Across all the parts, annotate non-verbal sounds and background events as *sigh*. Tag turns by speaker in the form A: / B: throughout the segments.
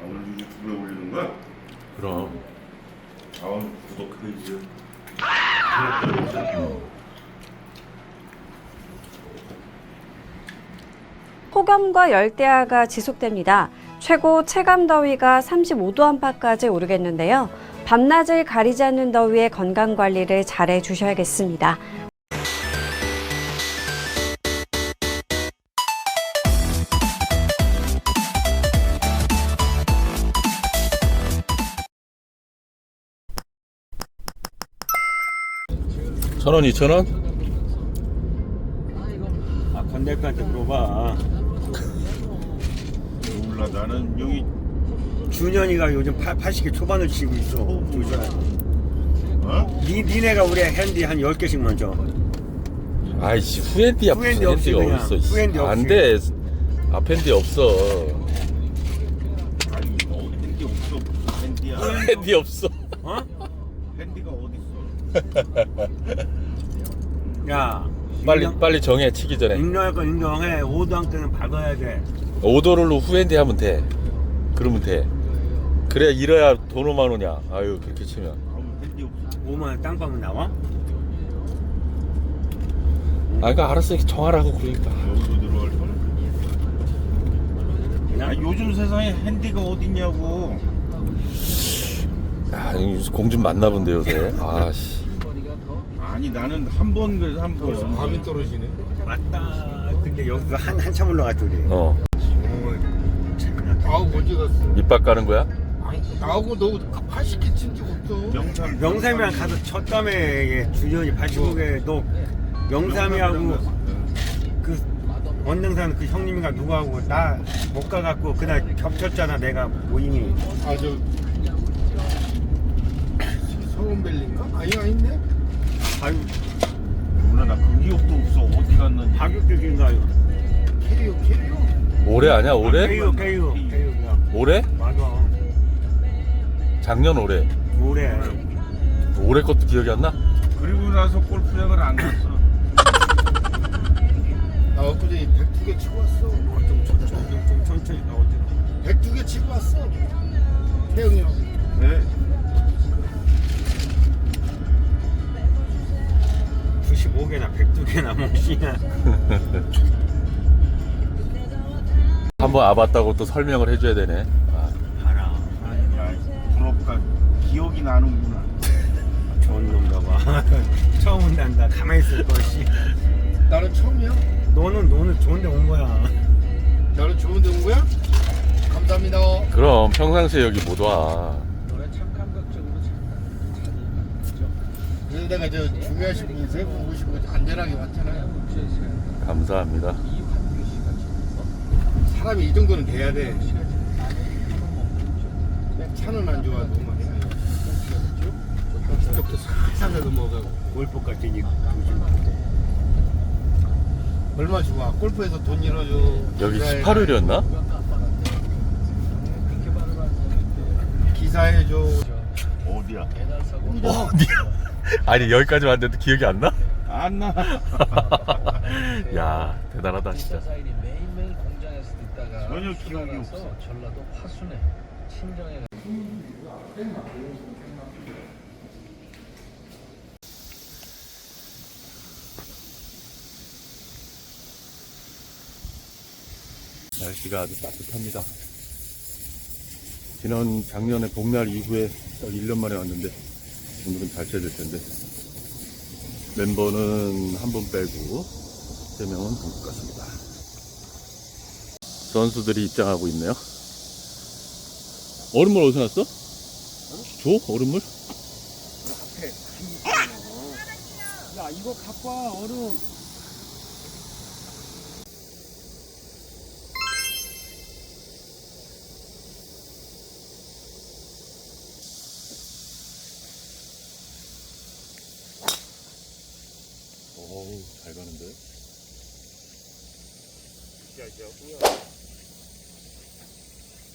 A: 아, 오늘 유튜브에 올리는 거야?
B: 그럼
A: 아, 구독해야지.
C: 폭염과 열대야가 지속됩니다. 최고 체감 더위가 35도 안팎까지 오르겠는데요. 밤낮을 가리지 않는 더위에 건강 관리를 잘해 주셔야겠습니다.
B: 천 원, 이천 원?
D: 아 건달한테 물어봐.
A: 몰라, 나는 여기
D: 준현이가 요즘 80개 초반을 치고 있어. 조심해.
A: 어?
D: 니, 니네가 우리 핸디 한 10개씩만 줘.
B: 아이씨 후핸디야 무슨
D: 후핸디 없이
B: 핸디가
D: 그냥,
B: 어딨어 이씨.
D: 후핸디 없이.
B: 안돼 앞핸디 없어
A: 아니, 어디 핸디 없어. 핸디야. *laughs*
B: 핸디 없어
D: 어?
A: 핸디가 어디 있어? *laughs*
D: 야.
B: 빨리
D: 인정,
B: 빨리 정해 치기 전에
D: 인정할 건 인정해. 5도 한 때는 박아야 돼.
B: 오더를로 후핸디 하면 돼 그러면 돼 그래야 이래야 돈 5만 원이야 아유 그렇게 치면
A: 아무 핸디 없어.
D: 5만 원 땅방은 나와?
B: 아 그러니까 알았어 이렇게 정하라고 그러니까?
A: 아,
D: 그냥
A: 요즘 세상에 핸디가 어딨냐고.
B: 야공 좀 만나 본데 요새 아씨
A: 아니, 나는 한 번 그래서 한 번.
E: 밤이 떨어지네.
D: 맞다. 근데 여기가 한, 한참 올라갔지, 우리.
B: 어
E: 아우 언제 갔어?
B: 밑밥 가는 거야?
E: 아니, 나하고 너 80개 친적 없어.
A: 명찰.
D: 명삼이랑 가서 쳤다며, 얘 준현이 85개. 너 명삼이하고 그 원능산 그 형님이가 누구하고 나 못 가갖고 그날 겹쳤잖아, 내가 모임이.
E: 아저 서원벨린가? 아니 아닌데?
D: 아유,
A: 몰라, 나그 기억도 없어. 어디 갔는지.
D: 가격적인가요?
E: 케이오 케이오.
B: 올해 아니야 올해?
D: 개유, 개유, 개유가.
B: 올해?
D: 맞아.
B: 작년 올해
D: 올해.
B: 올해 것도 기억이 안 나?
A: 그리고 나서 골프장을 안 갔어. *laughs*
E: 나 엊그제 102개 치고 왔어.
D: 좀, 좀, 좀, 좀 천천히 나오지.
E: 102개 치고 왔어. 태영이랑.
D: 102개나 *laughs* 몫이나.
B: 한번 와봤다고 또 설명을 해줘야 되네 아,
D: 알아.
A: 야, 부럽다. 기억이 나는구나. *laughs*
D: 좋은 놈다 봐. *laughs* 처음 온단다. 가만히 있을 것이.
E: 나는 처음이야.
D: 너는 너는 좋은데 온 거야.
E: 나는 좋은데 온 거야? 감사합니다.
B: 그럼 평상시에 여기 못 와.
E: 그래서 내가 저 중요하신 분세 분 모시고 안전하게 왔잖아요.
B: 감사합니다.
E: 사람이 이 정도는 돼야 돼. 차는 안 좋아도 말이야. 그쪽도 살살 넘어가고.
D: 골프 같으니
E: 얼마 좋아. 골프에서 돈 잃어줘.
B: 여기
E: 기사해-
B: 18홀이었나?
E: 기사해줘.
A: 어디야?
B: 어디야? *laughs* 아니 여기까지 왔는데도 기억이 안 나?
A: 안 나. *laughs*
B: 야 대단하다 진짜.
F: 사일이 매일매일 공장에서 있다가
A: 전혀 기억이 없어.
F: 전라도 화순에 친정에
B: 날씨가 아주 따뜻합니다. 지난 작년에 봄날 이후에 딱 1년 만에 왔는데 오늘은 잘 찾을 텐데 멤버는 한 분 빼고 3명은 한국 같습니다. 선수들이 입장하고 있네요. 얼음물 어디서 났어? 줘? 얼음물?
D: 야 이거 갖고 와 얼음.
B: 어우 잘 가는데?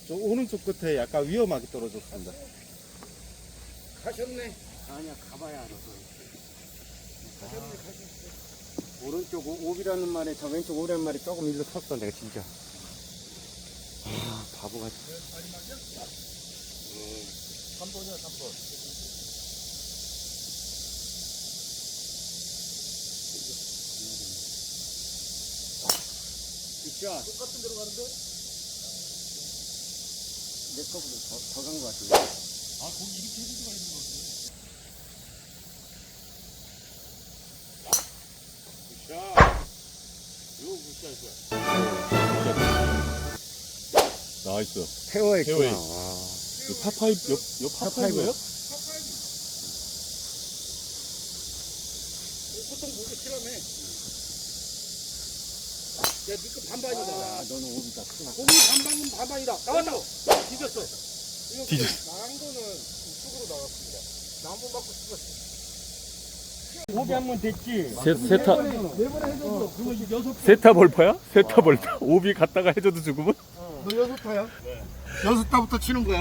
G: 저 오른쪽 끝에 약간 위험하게 떨어졌습니다.
E: 가셨네.
D: 아니야 가봐야 알아. 가셨네 가셨어. 오른쪽 오- 오비라는 말에 저 왼쪽 오란 말이 조금 일로 섰어 내가 진짜. 아
G: 바보같이.
D: 내 거보다 더 간 것 같은데.
B: 나이스.
D: 태워에
B: 태워에.
D: 있구나.
B: 이 파파이 요, 요 파파이브예요?
D: 아, 너는 오비다 크나.
B: 뒤졌어.
D: 오비 한 번 됐지.
B: 세, 세타 세타 볼퍼야? 세타 볼퍼 오비 갔다가 해줘도 죽으면?
E: 너 여섯 타야? 여섯 타부터 치는 거야?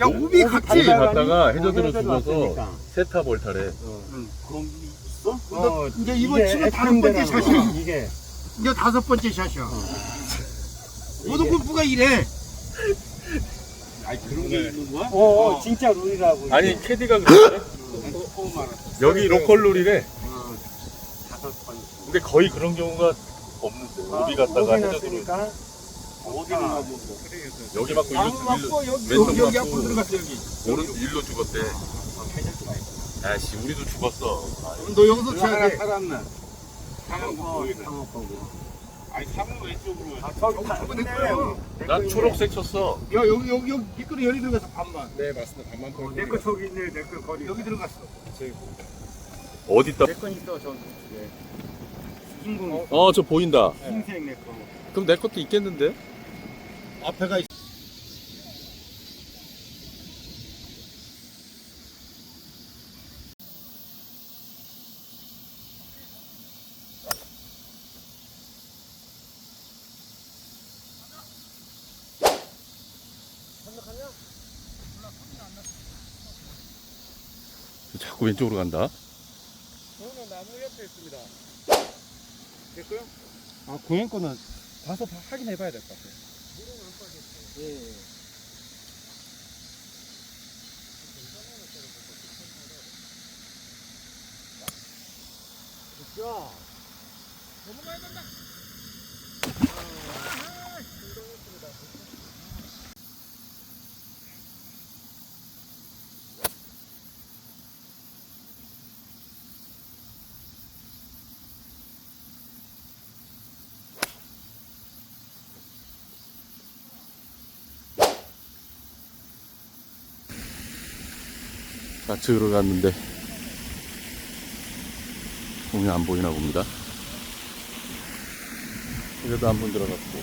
E: 야 오비
B: 오비
E: 같이.
B: 갔다가 해저드로
D: 해저드
B: 죽어서. 세타 볼타래
E: 너 이제 이번 치고 다섯 번째 샷이야.
D: 이게
E: 이제 다섯 번째 샷이야. 모든 골프가 이래.
D: 어, 어 진짜 룰이라고.
B: 아니. 캐디가 그러네 여기 로컬 룰이래
D: 어, 다섯 번.
B: 근데 거의 그런 경우가 없는데 오비 갔다가
D: 오비
B: 해저드로
D: 났으니까 어디로 가고.
B: 여기 맞고
E: 안
B: 일로,
E: 맞고
B: 일로
E: 여기
B: 왼쪽
E: 여기, 여기
B: 맞고.
E: 앞으로 들어갔어 여기.
B: 오른 일로 죽었대 아씨 우리도 죽었어
E: 너 여기서 쳐야 돼.
D: 살았네. 거고.
A: 아니 상은 왼쪽으로.
D: 아, 저기.
E: 거예요.
D: 내난거
B: 초록색 쳤어
E: 야 여기 여기 여기 미끄러 열이 들어가서 반반.
G: 네 맞습니다. 반만 더.
D: 있네. 내거 저기 있네. 내 거 거리.
E: 여기 들어갔어.
B: 어딨다
D: 내 건 있어 저기. 예. 인공
B: 어 저 보인다
D: 흰색 내 거.
B: 그럼 내 것도 있겠는데?
E: 앞에가 있.
B: 자꾸 왼쪽으로 간다
G: 저는 나무 옆에 있습니다.
E: 됐고요?
G: 아 고행 거는 가서 봐- 확인해 봐야 될 것 같아요.
E: 예.
B: 좌 측으로 갔는데. 공이 안 보이나 봅니다. 그래도 한 번 들어갔고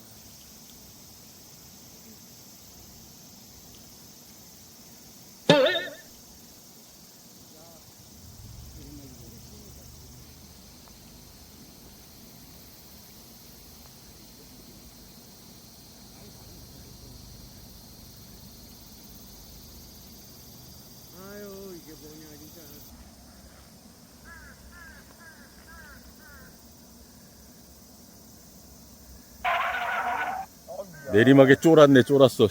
B: 내리막에 쫄았네 쫄았어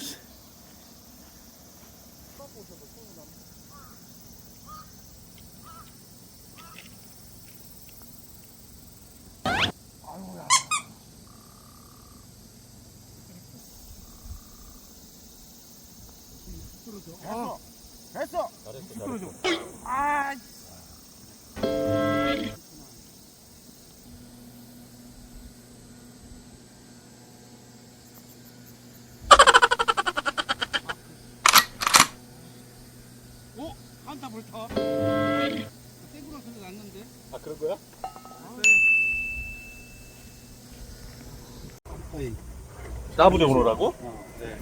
B: 따블에 오너라고?
D: 네.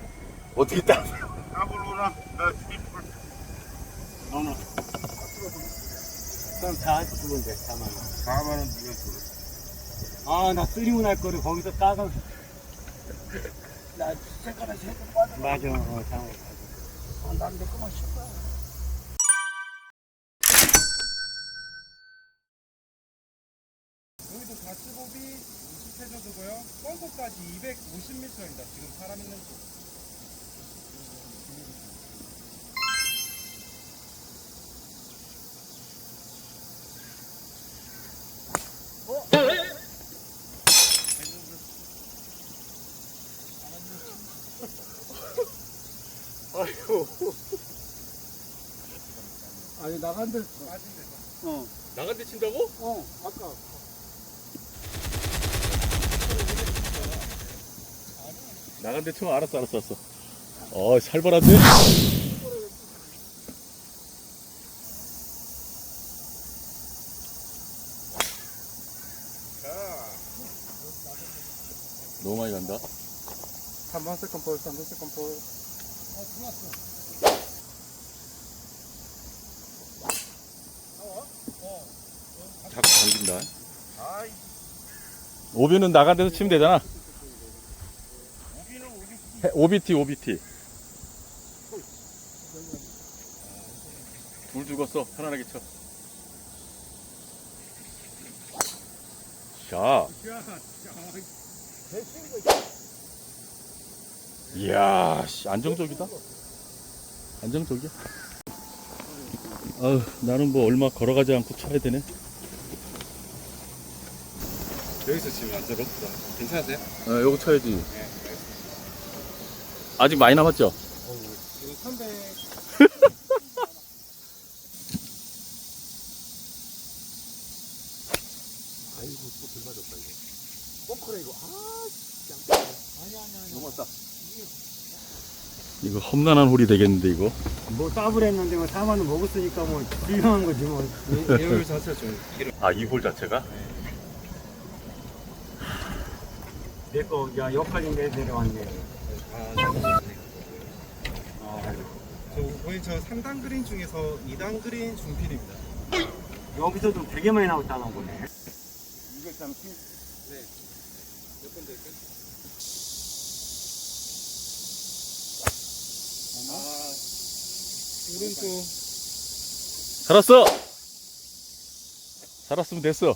B: 어떻게 따?
A: 까불로나 나 스피플
D: 너는. 그럼 다 주면 돼, 4만 원.
A: 4만 원 주면 줘.
D: 아, 나 쓰리문 할 거를 거기서 따가. 나 색깔이 색깔 빠져. 맞아, 어, 장어. 아, 난내 거만 싫어.
G: 여기도 가스곱이 20회 정도고요. 뻥고까지 250m입니다. 지금 사람 있는 곳.
E: 아니 나간데
B: 나간 데 친다고?
E: 어 아까
B: 나간 데쳐 알았어 알았어 알았어 어 살벌한데? 너무 많이 간다
G: 3번 세컨 볼, 3번 세컨 볼.
B: 자꾸 당긴다 오비는 나간 데서 치면 되잖아 해- 오비티 오비티 둘 죽었어 편안하게 쳐 자. 이야, 씨, 안정적이다. 안정적이야. 아우, 나는 뭐 얼마 걸어가지 않고 쳐야 되네.
G: 여기서 지금 완전 러프다. 괜찮으세요?
B: 어, 요거 쳐야지. 아직 많이 남았죠?
G: 지금 300.
B: 이거 험난한 홀이 되겠는데, 이거.
D: 뭐 따블 했는데 뭐 4만 원 먹었으니까 뭐 훌륭한 거지 뭐.
G: 예열 자체가 좀 길어.
B: 아, 이 홀 자체가?
D: 내 거, 야, 역할인데 내려왔네.
G: 아, 저 거의 저 3단 그린 중에서 2단 그린 중필입니다.
D: 여기서도 되게 많이 나왔다는 거네. 이게 참 신-
G: 몇번 될까요? 아, 오른쪽
B: 살았어! 살았으면 됐어.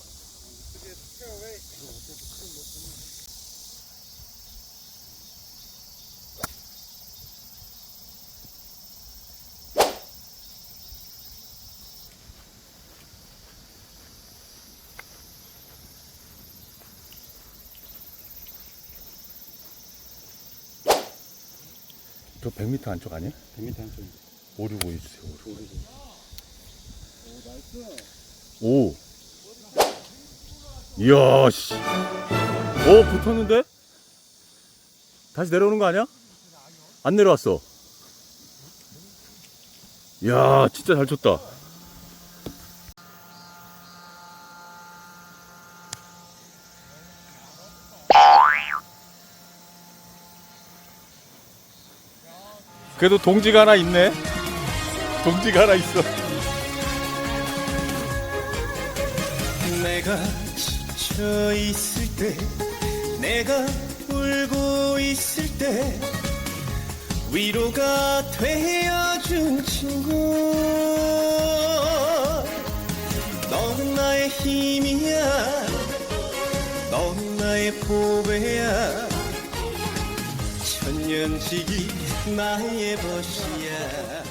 B: 저 100m 안쪽 아니야?
D: 100m 한쪽.
B: 5, 6, 5 해주세요. 5. 5. 이야, 씨. 오, 붙었는데? 다시 내려오는 거 아니야? 안 내려왔어. 이야, 진짜 잘 쳤다. 그래도 동지가 하나 있네. 동지가 하나 있어.
H: 내가 지쳐 있을 때 내가 울고 있을 때 위로가 되어준 친구 너는 나의 힘이야 너는 나의 보배야 천년지기 나의 벗이야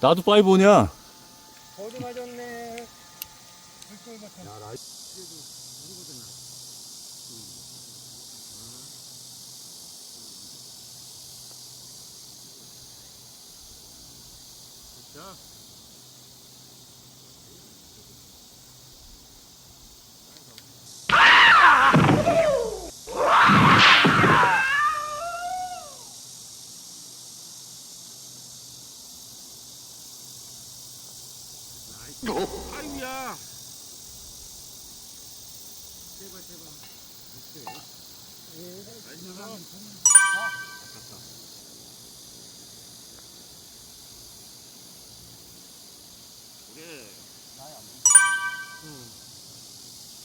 B: 나도 파이브냐?
G: 버디 맞았네.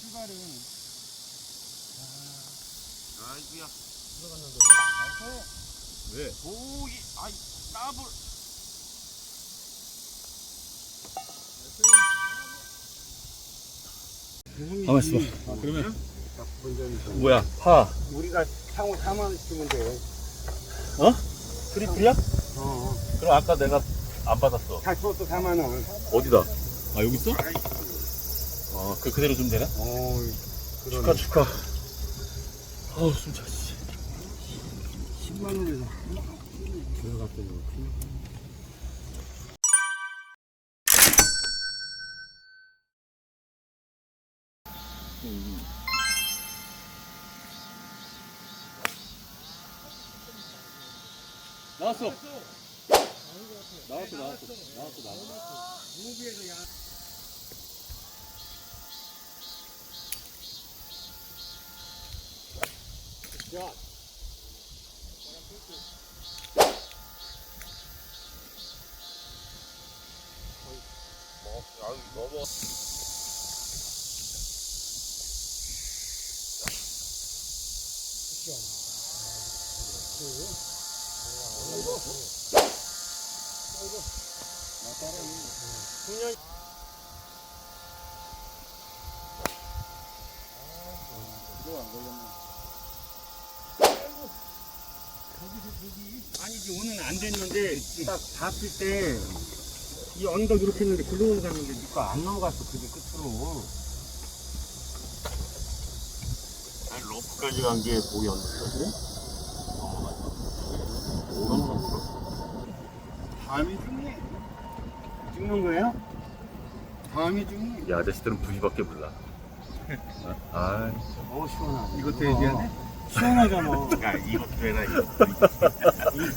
G: 출발은
A: 아이고야.
B: 왜?
A: 고기 아이 더블.
B: 가만 있어봐. 아, 그러면 뭐야? 파.
D: 우리가 상호 4만 원 주면 돼.
B: 어? 트리플이야?
D: 어.
B: 그럼 아까 내가 안 받았어.
D: 다 줬어 4만 원.
B: 어디다? 아 여기 있어? 아, 그 그대로 주면 되나?
D: 어.
B: 축하 축하. 아우 숨차. 씨.
D: 10만 원에서 들어갔더니
B: 나왔어. 나왔어 나왔어 나왔어 나왔어.
D: 아 니지 오늘 안 됐는데 딱 봤을 때이 언덕 이렇게 했는데 글로 넘어갔는데 니가 안 넘어갔어 그게 끝으로.
A: 아니 로프까지 간게 고기 언덕 그래?
D: 다음이 중네 찍는 거예요? 다음이 중네
B: 이 아저씨들은 부시밖에 몰라. 아,
D: 어 시원하다 이것도 얘기해야 돼? 시원하잖아 *laughs*
A: 야 이것도 해라 이거.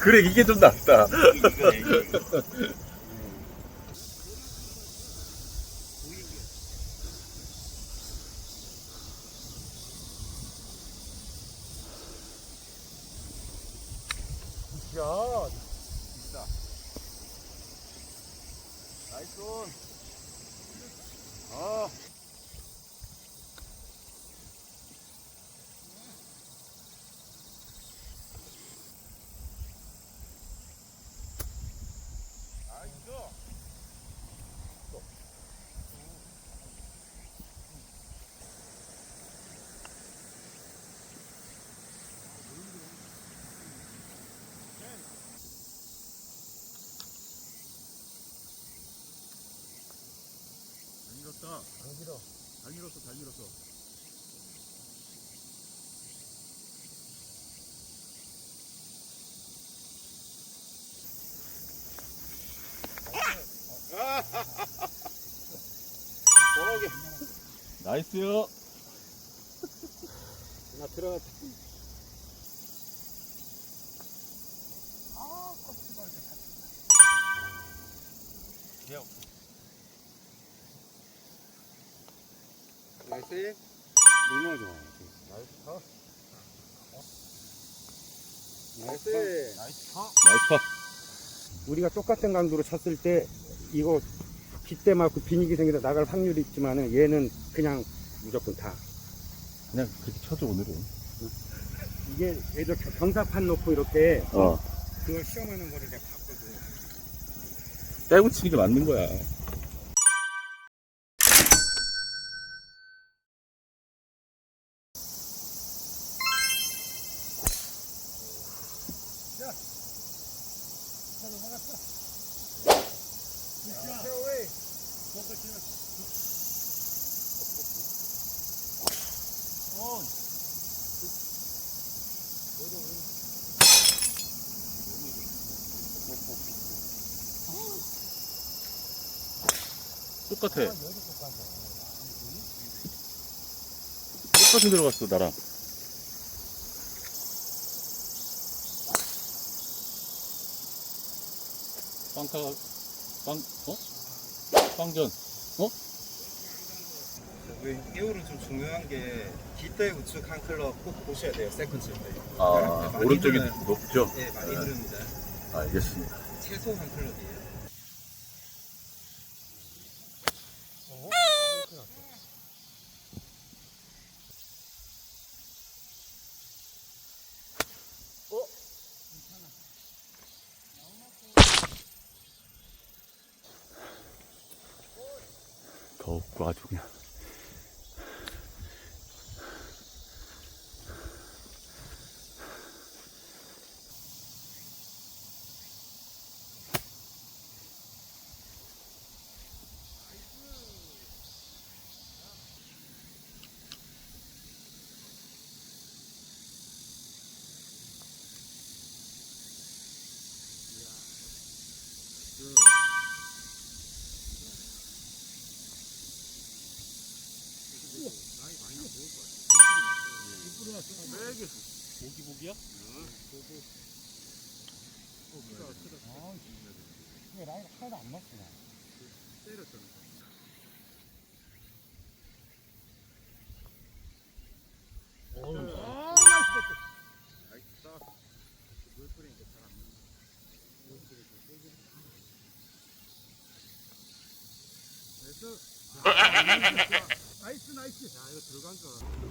B: 그래 이게 좀 낫다.
A: 이거 이거 이거. *laughs*
B: 나이스요.
D: 나 들어갔다 나이스 얼마나 좋아 나이스 나이스
B: 나이스 파.
D: 우리가 똑같은 강도로 쳤을 때 이거 빗대 맞고 비닉이 생겨서 나갈 확률이 있지만은 얘는 그냥 무조건 다
B: 그냥 그렇게 쳐줘 오늘은.
D: 이게 애들 경사판 놓고 이렇게
B: 어.
D: 그걸 시험하는 거를 내가 봤거든
B: 떼고 치는 게 맞는 거야. 똑같아. 똑같은 데로 갔어 나랑. 빵타 빵 어? 빵전 어?
G: 그 이후로 좀 중요한 게 뒷대 우측 한 클럽 꼭 보셔야 돼요 세컨 칠 때.
B: 아
G: 많이
B: 오른쪽이
G: 흐르는-
B: 높죠?
G: 네 많이
B: 네.
G: 흐릅니다.
B: 알겠습니다.
G: 최소 한 클럽이에요.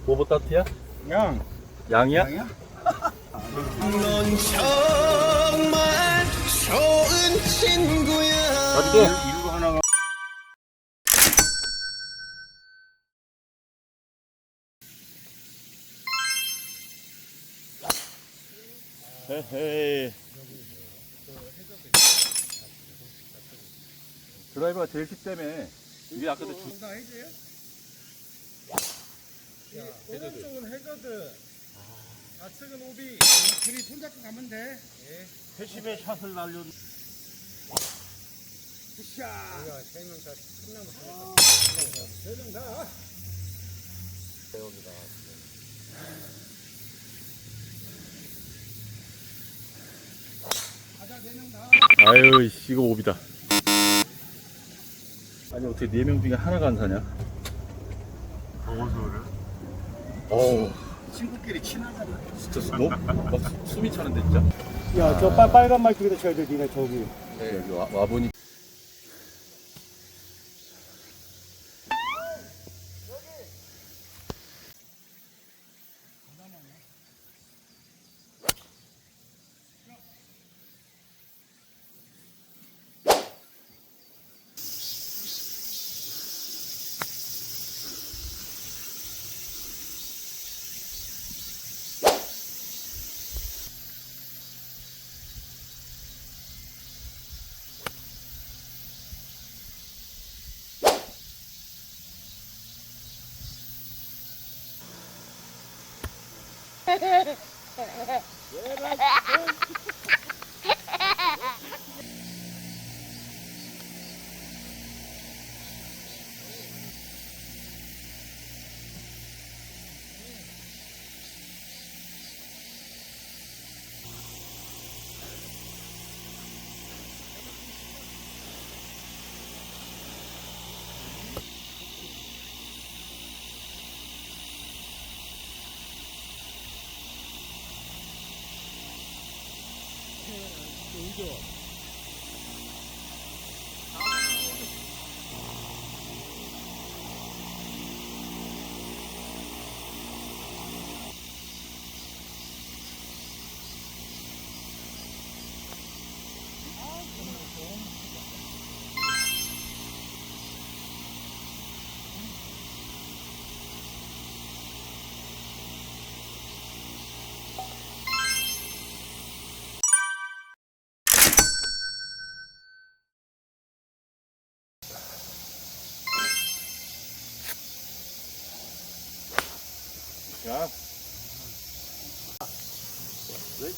B: 뭐뭐 따트야?
D: 양
B: 양이야?
H: 넌 정말 좋은 친구야
B: 어떻게?
D: 하나가.
B: 드라이버가 제일 쉽다며. 이게 아까도 주...
E: 나 해줘요? 오른쪽은 해저드 좌측은 오비. 둘이 손잡고 가면 돼.
A: 회심의 샷을 날려.
B: 아유, 씨, 이거 오비다. 아니, 어떻게 네 명 중에 하나가 안 사냐?
A: 더워서 그래.
B: 어우,
I: 친구끼리 친하잖아.
B: 진짜 수, 너무, 막 수- 숨이 차는데, 진짜.
D: 야 저 빨간 말 쪽에다 쳐야 돼 니네 저기
B: 네, 여기 와, 와보니. *laughs* 야.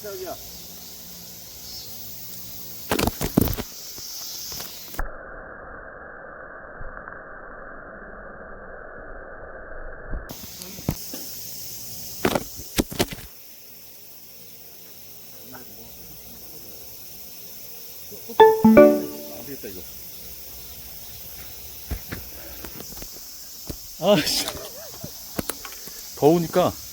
B: 저기야. 아, 더우니까